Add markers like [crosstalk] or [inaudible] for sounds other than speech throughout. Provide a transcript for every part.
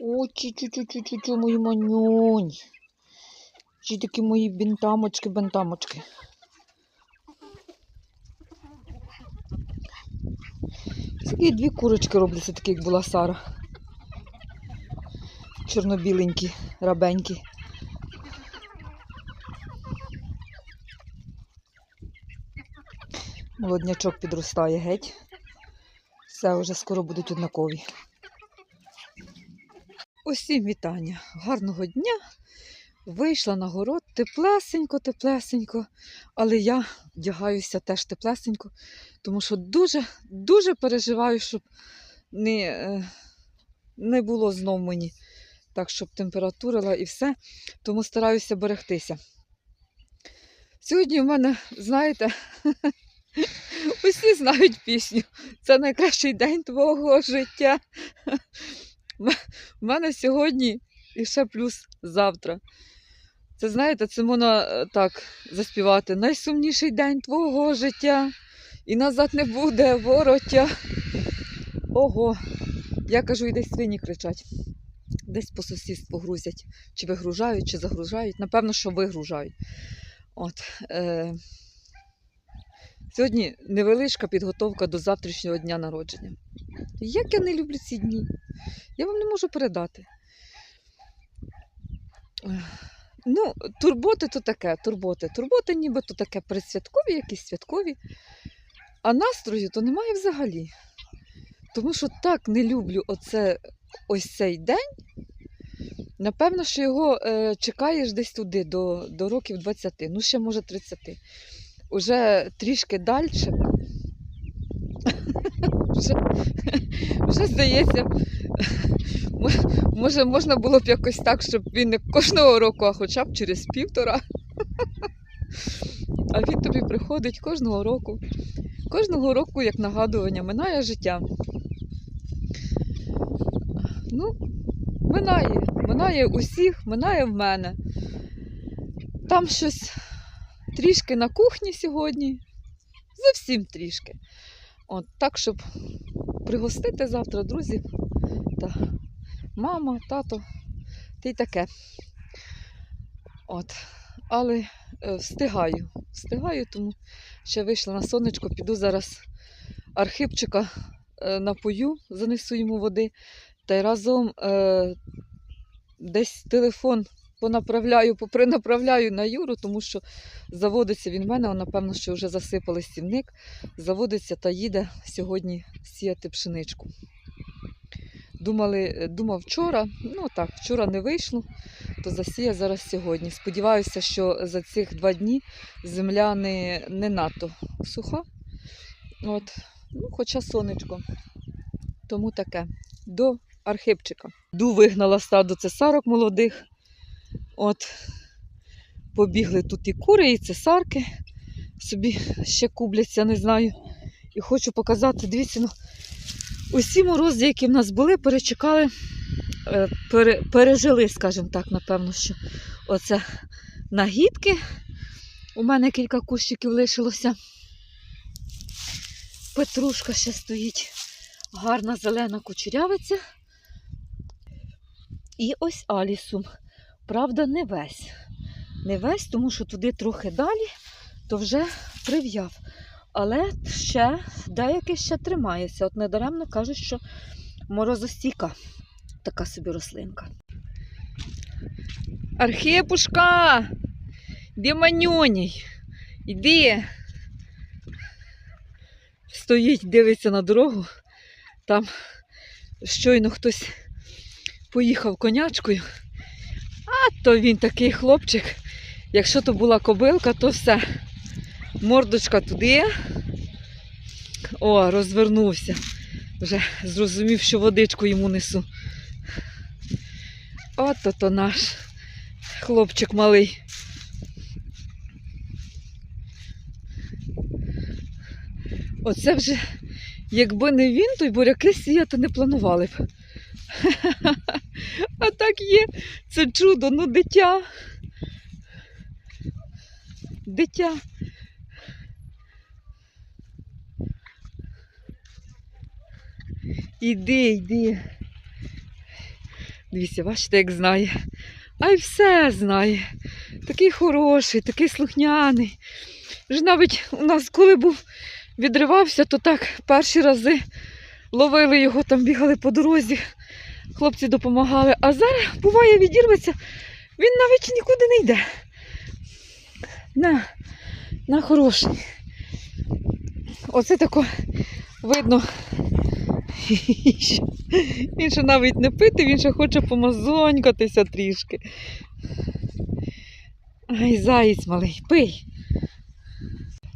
Очі, чу-чу-чу-чу-чу, мої манюнь. Чи такі мої бінтамочки, бентамочки. Такі дві курочки робляться, такі, як була Сара. Чорнобіленькі, рабенькі. Молоднячок підростає геть. Все, вже скоро будуть однакові. Усім вітання. Гарного дня. Вийшла на город теплесенько, теплесенько, але я вдягаюся теж теплесенько, тому що дуже, дуже переживаю, щоб не, е, не було знов мені так, щоб температурила і все. Тому стараюся берегтися. Сьогодні в мене, знаєте, [laughs] усі знають пісню. Це найкращий день твого життя. У мене сьогодні і ще плюс завтра. Це знаєте, це можна е, так заспівати. Найсумніший день твого життя. І назад не буде вороття. Ого, я кажу, і десь свині кричать. Десь по сусідству грузять. Чи вигружають, чи загружають. Напевно, що вигружають. От, е... Сьогодні невеличка підготовка до завтрашнього дня народження. Як я не люблю ці дні, я вам не можу передати. Ну, турботи то таке, турботи. Турботи нібито таке предсвяткові, якісь святкові, а настрою то немає взагалі. Тому що так не люблю оце, ось цей день. Напевно, що його е, чекаєш десь туди, до, до років 20, ну ще може 30. Уже трішки далі. [laughs] Вже, [laughs] вже здається, [laughs] може можна було б якось так, щоб він не кожного року, а хоча б через півтора. А він тобі приходить кожного року. Кожного року, як нагадування, минає життя. Ну, минає, минає усіх, минає в мене. Там щось трішки на кухні сьогодні. Зовсім трішки. От, так, щоб пригостити завтра друзів та мама, тато, та й таке. От. Але е, встигаю. Встигаю, тому ще вийшла на сонечко, піду зараз архипчика е, напою, занесу йому води, та й разом е, десь телефон понаправляю, попринаправляю на Юру, тому що заводиться він в мене, напевно, що вже засипали стівник, заводиться та їде сьогодні сіяти пшеничку. Думали, думав вчора, ну так, вчора не вийшло, то засіє зараз сьогодні. Сподіваюся, що за цих два дні земля не, не надто суха. От. Ну, хоча сонечко. Тому таке. До архипчика. Ду вигнала стадо цесарок молодих. От. Побігли тут і кури, і цесарки. Собі ще кубляться, не знаю. І хочу показати, дивіться, ну, усі морози, які в нас були, перечекали, е, пере, пережили, скажімо так, напевно, що оце нагідки. У мене кілька кущиків лишилося. Петрушка ще стоїть. Гарна зелена кучерявиця. І ось алісум. Правда, не весь. Не весь, тому що туди трохи далі, то вже прив'яв. Але ще деякий ще тримається. От недаремно кажуть, що морозостійка така собі рослинка. Архипушка! Де манюній? Іди. Стоїть, дивиться на дорогу. Там щойно хтось поїхав конячкою. То він такий хлопчик. Якщо то була кобилка, то все. Мордочка туди. О, розвернувся. Вже зрозумів, що водичку йому несу. Ото то наш хлопчик малий. Оце вже, якби не він, то й буряки сіяти не планували б. [laughs] Так є, це чудо, ну дитя. Дитя. Іди, йди. Дивіться, бачите, як знає. А й все знає. Такий хороший, такий слухняний. Вже навіть у нас, коли був відривався, то так перші рази ловили його, там бігали по дорозі, хлопці допомагали. А зараз буває, відірветься, він навіть нікуди не йде. На, на хороший. Оце тако видно. Він ще навіть не пити, він ще хоче помазонькатися трішки. Ай, заєць малий, пий.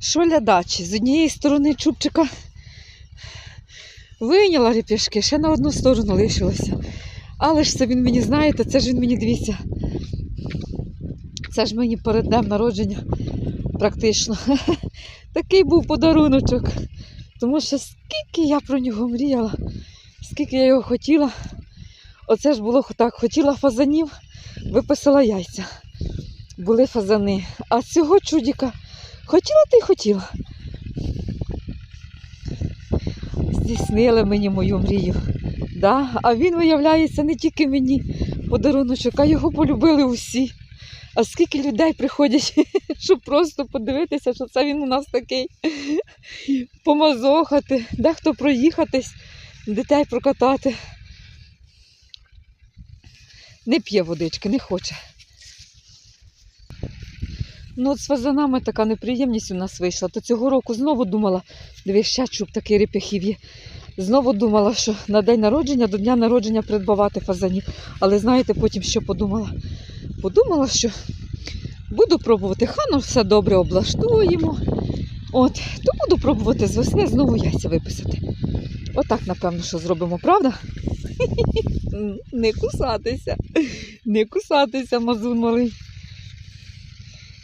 Що для дачі? З однієї сторони чубчика вийняла реп'яшки, ще на одну сторону лишилося. Але ж це він мені, знаєте, це ж він мені дивіться. Це ж мені перед днем народження практично. [laughs] Такий був подаруночок. Тому що скільки я про нього мріяла, скільки я його хотіла. Оце ж було так, хотіла фазанів, виписала яйця. Були фазани. А цього чудіка хотіла та й хотіла. Здійснили мені мою мрію. Да? А він, виявляється, не тільки мені подаруночок, а його полюбили усі. А скільки людей приходять, [laughs] щоб просто подивитися, що це він у нас такий [laughs] помазохати, дехто проїхатись, дітей прокатати. Не п'є водички, не хоче. Ну, от з фазанами така неприємність у нас вийшла. То цього року знову думала, дивись, ще чуб такий реп'яхів є. Знову думала, що на день народження, до дня народження придбавати фазанів. Але знаєте, потім що подумала? Подумала, що буду пробувати хану, все добре облаштуємо. От, то буду пробувати з весни знову яйця виписати. Отак, напевно, що зробимо, правда? [laughs] Не кусатися. Не кусатися, мазун малий.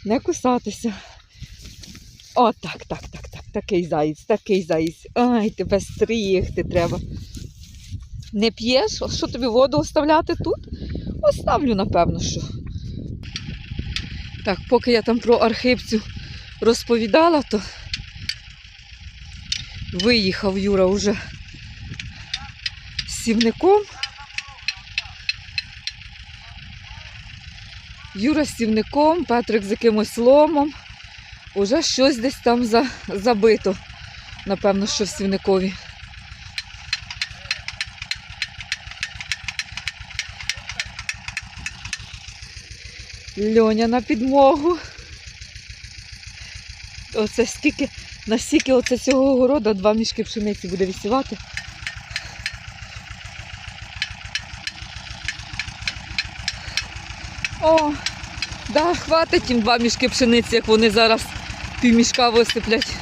Не кусатися. О, так, так, так, так. Такий заєць, такий заєць. Ай, тебе стригти треба. Не п'єш? А Що тобі воду оставляти тут? Оставлю, напевно, що. Так, поки я там про архипцю розповідала, то виїхав Юра уже з сівником. Юра з сівником, Петрик з якимось ломом. Уже щось десь там за, забито. Напевно, що в сівникові. Льоня на підмогу. Оце стільки, настільки оце цього города два мішки пшениці буде висівати. О, да, хватить їм два мішки пшениці, як вони зараз півмішка висиплять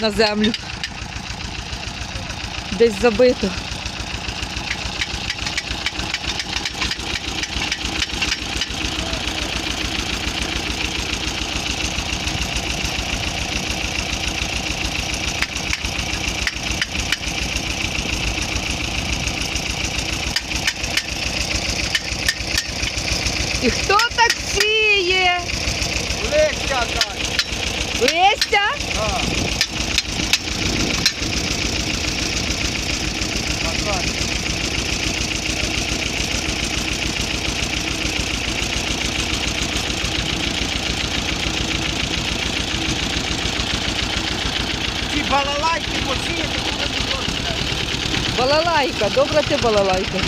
на землю. Десь забито. І хто так сіє? Легче дай. Листя? Назад. Ці балалайки посіяти, коли не можна. Балалайка, добра ти балалайка.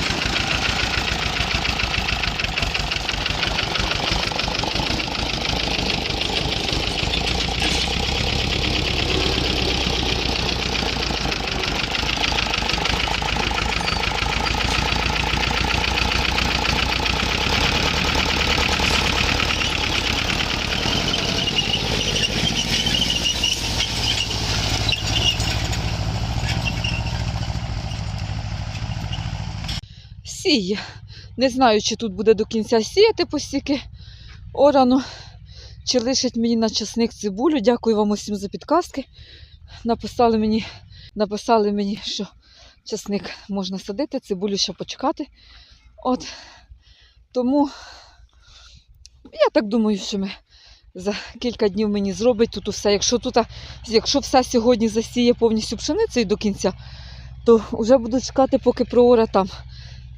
Сіє. Не знаю, чи тут буде до кінця сіяти постільки орано, чи лишить мені на часник цибулю. Дякую вам усім за підказки. Написали мені, написали мені, що часник можна садити, цибулю ще почекати. От. Тому я так думаю, що ми за кілька днів мені зробить тут усе. Якщо тут, якщо все сьогодні засіє повністю пшеницею до кінця, то вже буду чекати, поки проора там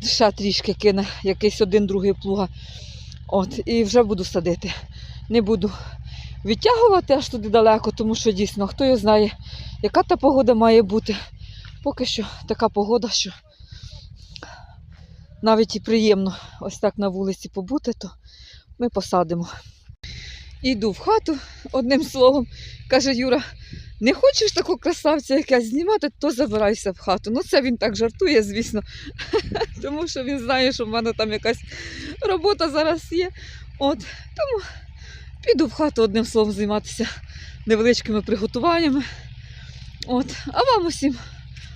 ще трішки кине якийсь один другий плуга. От, і вже буду садити. Не буду відтягувати аж туди далеко, тому що дійсно хто його знає, яка та погода має бути. Поки що така погода, що навіть і приємно ось так на вулиці побути, то ми посадимо. Йду в хату одним словом. Каже Юра, не хочеш такого красавця якась знімати, то забирайся в хату. Ну це він так жартує, звісно. [laughs] Тому що він знає, що в мене там якась робота зараз є. От, тому піду в хату одним словом займатися невеличкими приготуваннями. От, а вам усім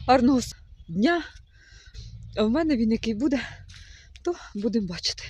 гарного дня. А в мене він який буде, то будемо бачити.